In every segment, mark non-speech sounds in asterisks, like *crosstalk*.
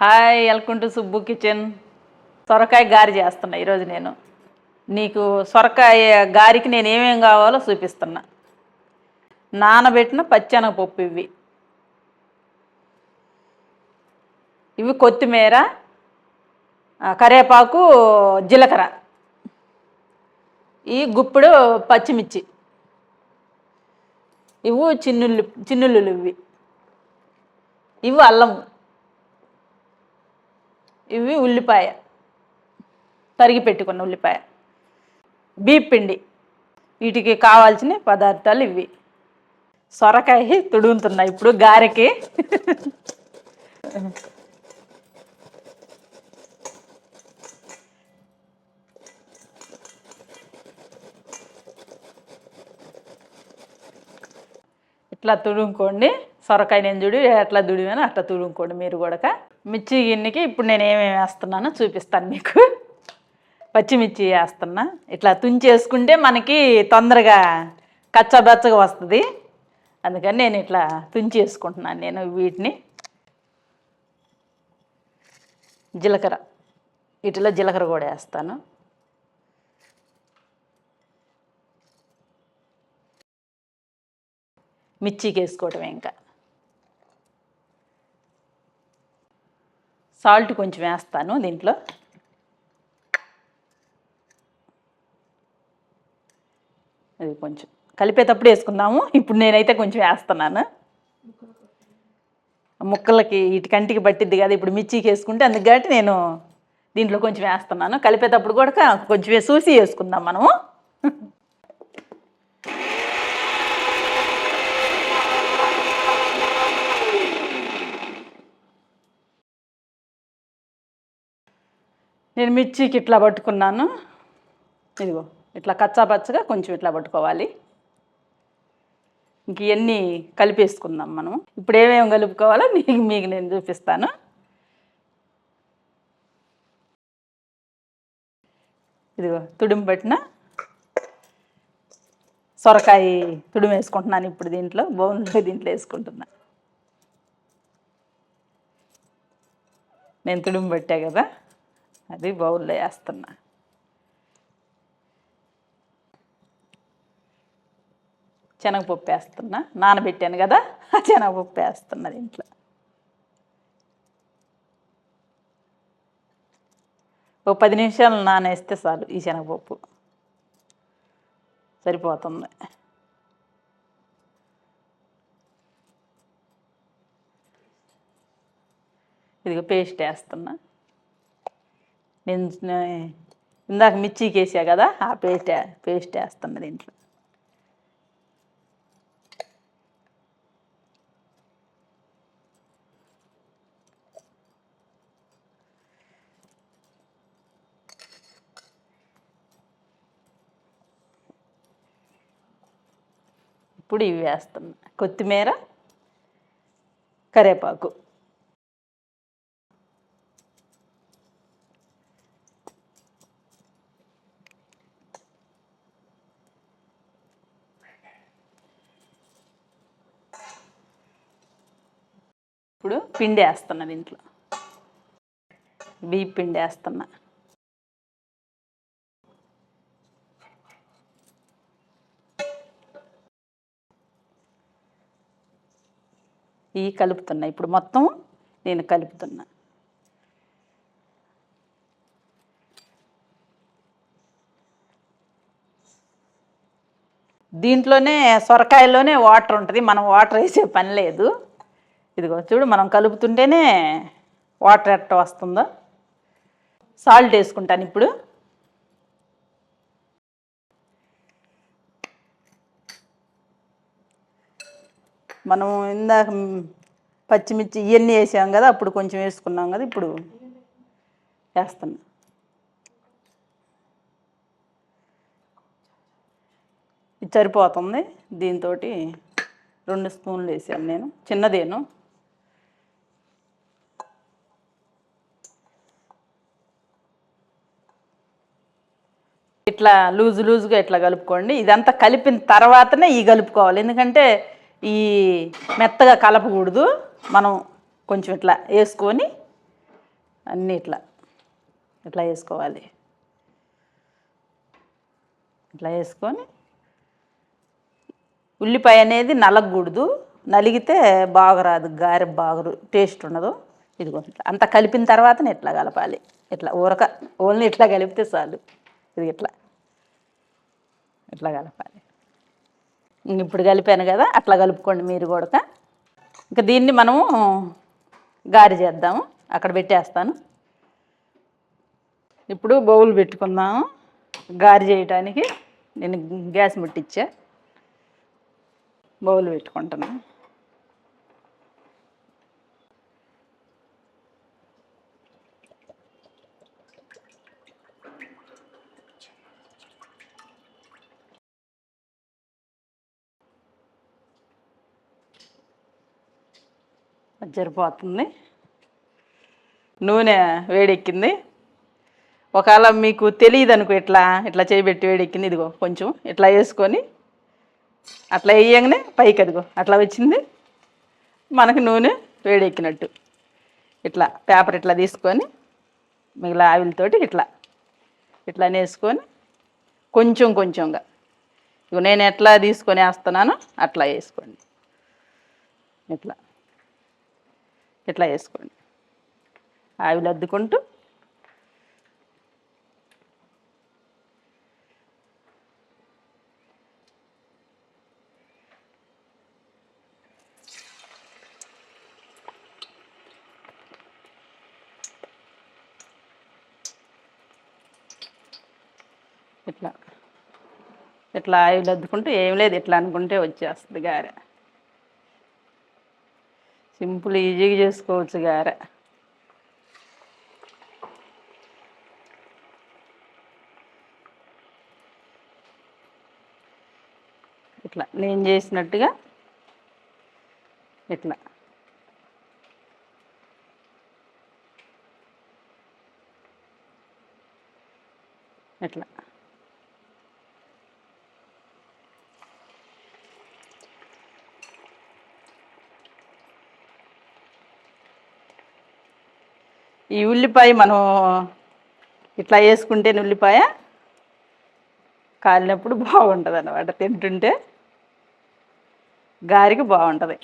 Hi welcome to Subbu kitchen. సొరకాయ గారి చేస్తున్నా ఈరోజు నేను. నీకు సొరకాయ గారికి నేను ఏమేం కావాలో చూపిస్తున్నా. నానబెట్టిన పచ్చెనగపప్పు ఇవి. ఇవి కొత్తిమీర కరేపాకు కరివేపాకు జీలకర్ర. ఈ గుప్పుడు పచ్చిమిర్చి. ఇవి చిన్నుల్లు చిన్నుల్లులు ఇవి. ఇవి అల్లము. ఇవి ఉల్లిపాయ. తరిగి పెట్టుకున్న ఉల్లిపాయ. బీప్ పిండి. వీటికి కావాల్సిన పదార్థాలు ఇవి. సొరకాయ తుడుగుతున్నా ఇప్పుడు గారెకి. ఇట్లా తుడుముకోండి. సొరకాయ నేను చూడు ఎట్లా తుడివానో అట్లా తుడుముకోండి మీరు కూడా. మిర్చి గిన్నెకి ఇప్పుడు నేను ఏమేమి వేస్తున్నానో చూపిస్తాను మీకు. పచ్చిమిర్చి వేస్తున్నా. ఇట్లా తుంచేసుకుంటే మనకి తొందరగా కచ్చబచ్చగా వస్తుంది. అందుకని నేను ఇట్లా తుంచేసుకుంటున్నాను నేను వీటిని. జీలకర్ర. వీటిలో జీలకర్ర కూడా వేస్తాను. మిర్చికి వేసుకోవటమే ఇంకా. సాల్ట్ కొంచెం వేస్తాను దీంట్లో. అది కొంచెం కలిపేటప్పుడు వేసుకుందాము. ఇప్పుడు నేనైతే కొంచెం వేస్తున్నాను. ముక్కలకి ఇటు కంటికి పట్టిద్ది కదా ఇప్పుడు మిర్చికి వేసుకుంటే అందుకు కాబట్టి నేను దీంట్లో కొంచెం వేస్తున్నాను. కలిపేటప్పుడు కూడా కొంచెం చూసి వేసుకుందాం మనము. నేను మిర్చికి ఇట్లా పట్టుకున్నాను. ఇదిగో ఇట్లా కచ్చా పచ్చగా కొంచెం ఇట్లా పట్టుకోవాలి. ఇంక ఇవన్నీ కలిపేసుకుందాం మనం. ఇప్పుడు ఏమేమి కలుపుకోవాలో *laughs* మీకు మీకు నేను చూపిస్తాను. ఇదిగో తుడిమి పట్టిన సొరకాయ తుడిమి వేసుకుంటున్నాను ఇప్పుడు దీంట్లో బౌన్లో దీంట్లో వేసుకుంటున్నా. నేను తుడిమి పెట్టా కదా. అది బౌల్లో వేస్తున్నా. శనగపప్పు వేస్తున్నా. నానబెట్టాను కదా ఆ శనగపప్పు వేస్తున్నా దీంట్లో. ఓ పది నిమిషాలు నానేస్తే చాలు ఈ శనగపప్పు. సరిపోతుంది. ఇదిగో పేస్ట్ వేస్తున్నా. నేను ఇందాక మిర్చికి వేసా కదా ఆ పేస్ట్ పేస్ట్ వేస్తాను దీంట్లో. ఇప్పుడు ఇవి వేస్తున్నా. కొత్తిమీర కరివేపాకు ఇప్పుడు పిండి వేస్తున్నా దీంట్లో. బియ్య పిండి వేస్తున్నా. ఇవి కలుపుతున్నా. ఇప్పుడు మొత్తం నేను కలుపుతున్నా. దీంట్లోనే సొరకాయలోనే వాటర్ ఉంటుంది. మనం వాటర్ వేసే పని లేదు. ఇదిగో చూడు మనం కలుపుతుంటేనే వాటర్ ఎట్ట వస్తుందో. సాల్ట్ వేసుకుంటాను ఇప్పుడు. మనం ఇందాక పచ్చిమిర్చి ఇవన్నీ వేసాం కదా అప్పుడు కొంచెం వేసుకున్నాం కదా ఇప్పుడు వేస్తున్నా. ఇది సరిపోతుంది దీంతో రెండు స్పూన్లు వేసాను నేను. చిన్నదేను. ఇట్లా లూజు లూజుగా ఇట్లా కలుపుకోండి. ఇదంతా కలిపిన తర్వాతనే ఈ కలుపుకోవాలి. ఎందుకంటే ఈ మెత్తగా కలపకూడదు. మనం కొంచెం ఇట్లా వేసుకొని అన్నీ ఇట్లా ఇట్లా వేసుకోవాలి. ఇట్లా వేసుకొని ఉల్లిపాయ అనేది నలగకూడదు. నలిగితే బాగురాదు గారె బాగా టేస్ట్ ఉండదు. ఇదిగో అంత కలిపిన తర్వాతనే ఇట్లా కలపాలి. ఇట్లా ఊరక ఓన్లీ ఇట్లా కలిపితే చాలు. ఇది ఇట్లా. ఇట్లా కలపాలి. ఇప్పుడు కలిపాను కదా అట్లా కలుపుకోండి మీరు కూడా ఇంకా దీన్ని మనము గారి చేద్దాము అక్కడ పెట్టేస్తాను. ఇప్పుడు బౌల్ పెట్టుకుందాము గారి చేయటానికి నేను గ్యాస్ ముట్టించా. బౌల్ పెట్టుకుంటున్నాను జరిపోతుంది. నూనె వేడెక్కింది. ఒకవేళ మీకు తెలియదు అనుకో ఇట్లా ఇట్లా చేయబెట్టి వేడెక్కింది ఇదిగో కొంచెం ఇట్లా వేసుకొని అట్లా వేయంగానే పైకి అదిగో అట్లా వచ్చింది. మనకు నూనె వేడెక్కినట్టు. ఇట్లా పేపర్ ఇట్లా తీసుకొని మిగిలిన ఆవిలతోటి ఇట్లా ఇట్లా వేసుకొని కొంచెం కొంచెంగా. ఇగో నేను ఎట్లా తీసుకొని వేస్తున్నానో అట్లా వేసుకోండి. ఇట్లా. ఇట్లా వేసుకోండి ఆవిలు అద్దుకుంటూ ఇట్లా ఇట్లా ఆయిల్ అద్దుకుంటూ ఏం లేదు ఇట్లా అనుకుంటే వచ్చేస్తుంది గారె. సింపుల్ ఈజీగా చేసుకోవచ్చు గారె. ఇట్లా నేను చేసినట్టుగా ఇట్లా. ఇట్లా. ఈ ఉల్లిపాయ మనం ఇట్లా వేసుకుంటే ఉల్లిపాయ కాలినప్పుడు బాగుంటుంది అన్నమాట తింటుంటే గారికి బాగుంటుంది.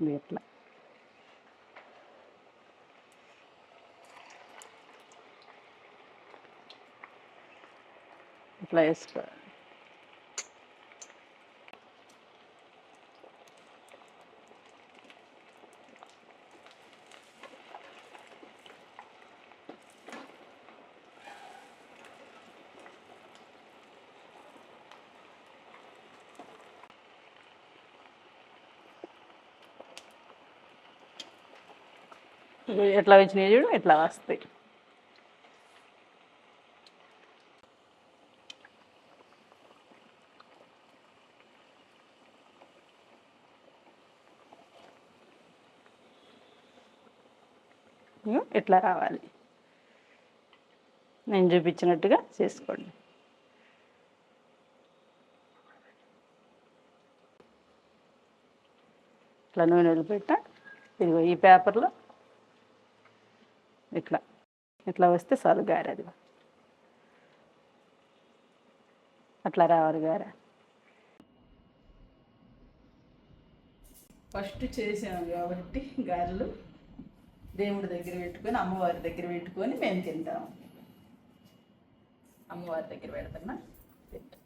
ఇట్లా. ఇట్లా వేసుకోవాలి. ఎట్లా పెంచినాయి చూడు ఎట్లా వస్తాయి. ఇగో ఇట్లా రావాలి? నేను చూపించినట్టుగా చేసుకోండి. ఇట్లా నూనె వదిలిపెట్ట ఇదిగో ఈ పేపర్లో ఇట్లా. ఇట్లా వస్తే చాలు గారె అది. అట్లా రావాలి గారా. ఫస్ట్ చేసాము కాబట్టి గారెలు దేవుడి దగ్గర పెట్టుకొని అమ్మవారి దగ్గర పెట్టుకొని మేము తింటాము. అమ్మవారి దగ్గర పెడుతున్నా తింటాం